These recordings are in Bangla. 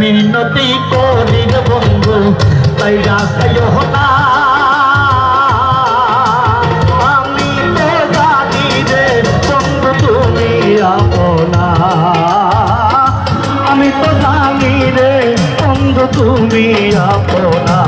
মিনতি করির বন্ধু তাই রাখাইও না। আমি তো জানি রে বন্ধু, তুমি আপনা আমি তো জানি রে বন্ধু, তুমি আপনা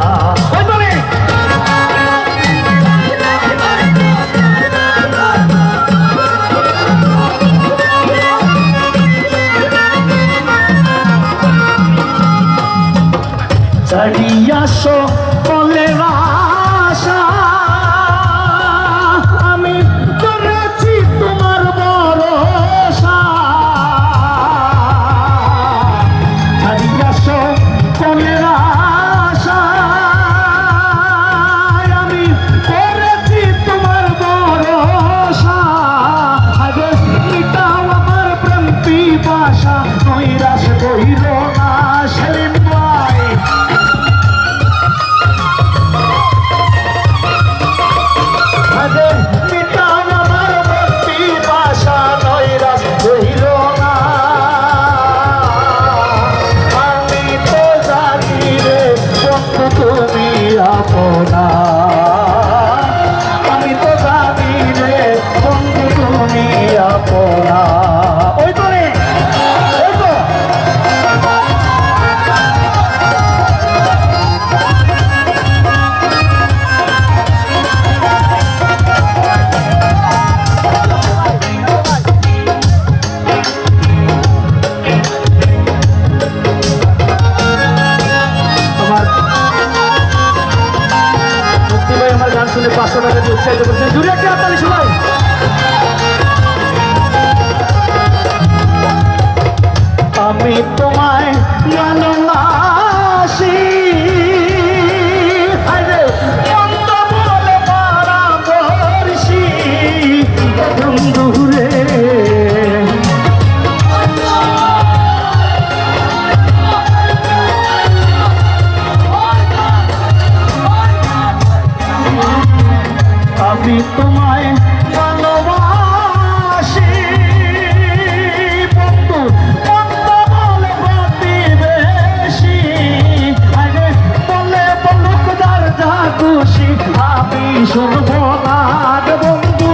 একশো না পাঁচশো টাকা উৎসাহিত আমি তোমায় ভালোবাসি। বন্ধু বলে প্রতিবেশী। আরে বলে বলুকদার যা খুশি, আমি শুনব না বন্ধু।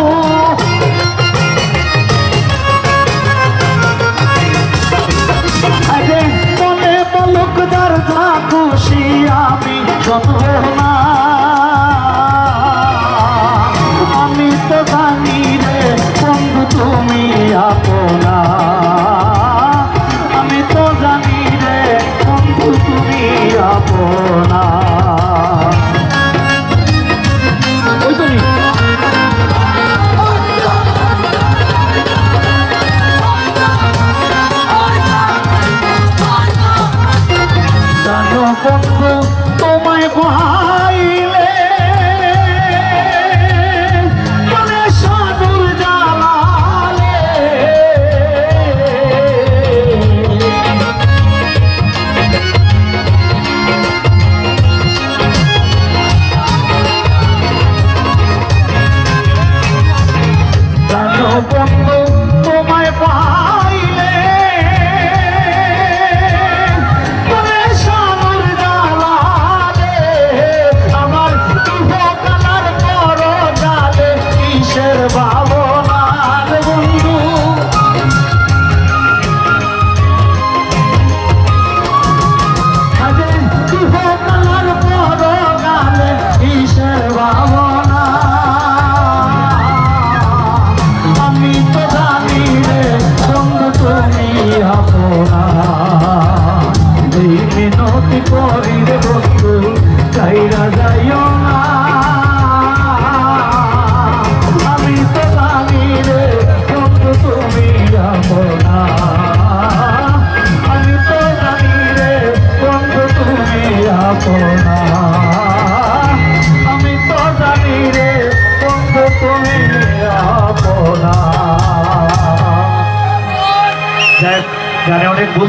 আরে বলে বলুকদার যা খুশি, আমি শুনব না আমি তো জানি রে বন্ধু তুমি আপনা। তোমায় বহা গানে অনেক ভুল